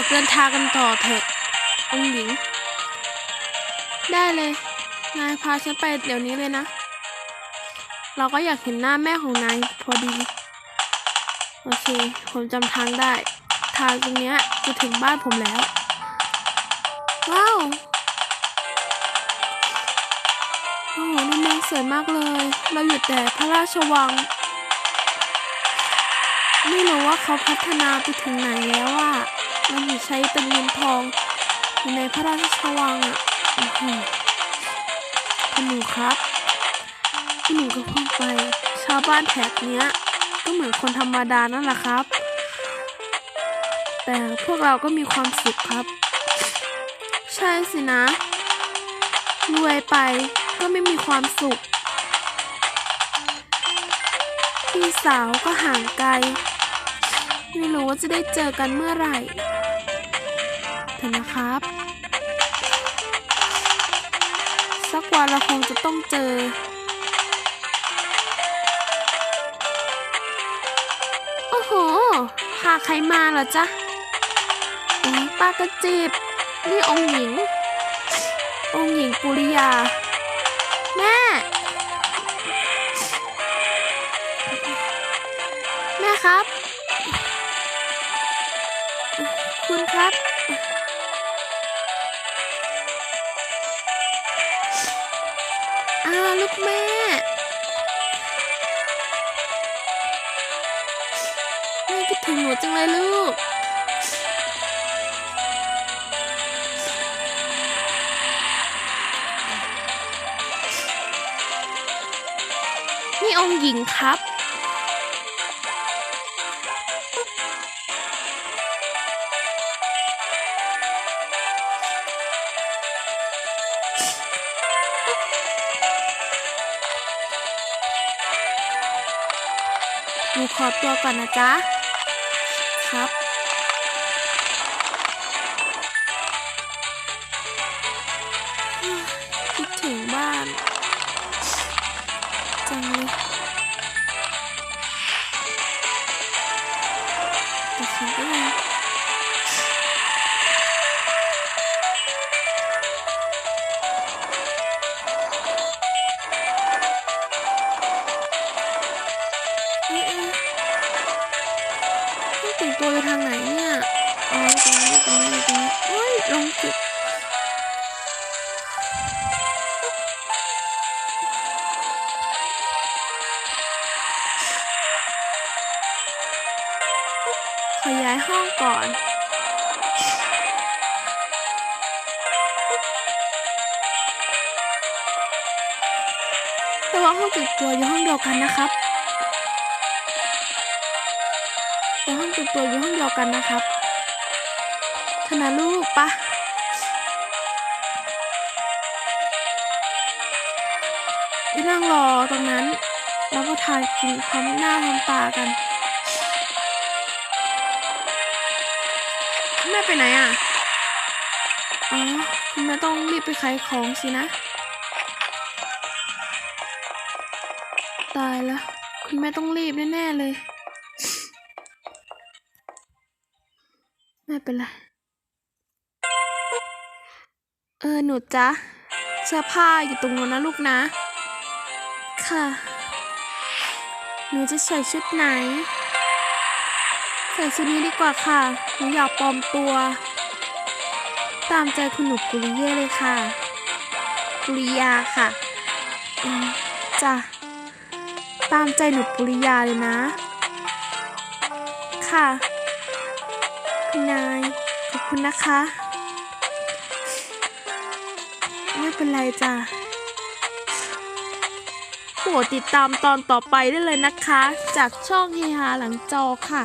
อกเดินทางกันต่อเถอะ องหญิง ได้เลย นายพาฉันไปเดี๋ยวนี้เลยนะ เราก็อยากเห็นหน้าแม่ของนายพอดี โอเค ผมจำทางได้ ทางตรงนี้จะถึงบ้านผมแล้ว ว้าวโอ้โหในเมืองสวยมากเลย เราอยู่แต่พระราชวัง ไม่รู้ว่าเขาพัฒนาไปถึงไหนแล้วอะ มันอยู่ใช้เป็นเงินทองอยู่ในพระราชวังอะคุณหนูครับคุณหนูก็พูดไป ชาวบ้านแถบเนี้ย ก็เหมือนคนธรรมดานั่นแหละครับ แต่พวกเราก็มีความสุขครับ ใช่สินะ รวยไปก็ไม่มีความสุข พี่สาวก็ห่างไกล ไม่รู้ว่าจะได้เจอกันเมื่อไหร่ เถอะนะครับ สักวันเราคงจะต้องเจอ โอ้โห พาใครมาเหรอจ๊ะอุ๊ยป้ากระจิบ นี่องค์หญิง องค์หญิงปุริยา แม่ แม่ครับ คุณครับ อ้าวลูกแม่ แม่คิดถึงหนูจังเลยลูก นี่องค์หญิงครับ นูขอตัวก่อนนะจ๊ะ ครับ คิดถึงบ้าน จังเลย นี่แต่งตัวไปทางไหนเนี่ยอ๋อตรงนี้ตรงนี้ตรงนี้โอ้ยลงผิดขอย้ายห้องก่อนแต่ว่าห้องติดตัวอยู่ห้องเดียวกันนะครับ แต่ห้องติดตัวอยู่ห้องเดียวกันนะครับธนาลูกปะไปนั่งรอตรงนั้น แล้วก็ทานกินพร้อมหน้าพร้อมตากัน แม่ไปไหนอะ อ๋อคุณแม่ต้องรีบไปขายของสินะ ตายแล้วคุณแม่ต้องรีบแน่ ๆ เลย เป็นไร เออ หนูจ๊ะเสื้อผ้าอยู่ตรงนู้นนะลูกนะ ค่ะ หนูจะใส่ชุดไหน ใส่ชุดนี้ดีกว่าค่ะ หนูอยากปลอมตัว ตามใจคุณหนูกุริเย่เลยค่ะ กุริยาค่ะอืมจ้ะ ตามใจหนูกุริยาเลยนะ ค่ะ คุณนาย ขอบคุณนะคะ ไม่เป็นไรจ้ะโปรดติดตามตอนต่อไปได้เลยนะคะ จากช่องเฮฮาหลังจอค่ะ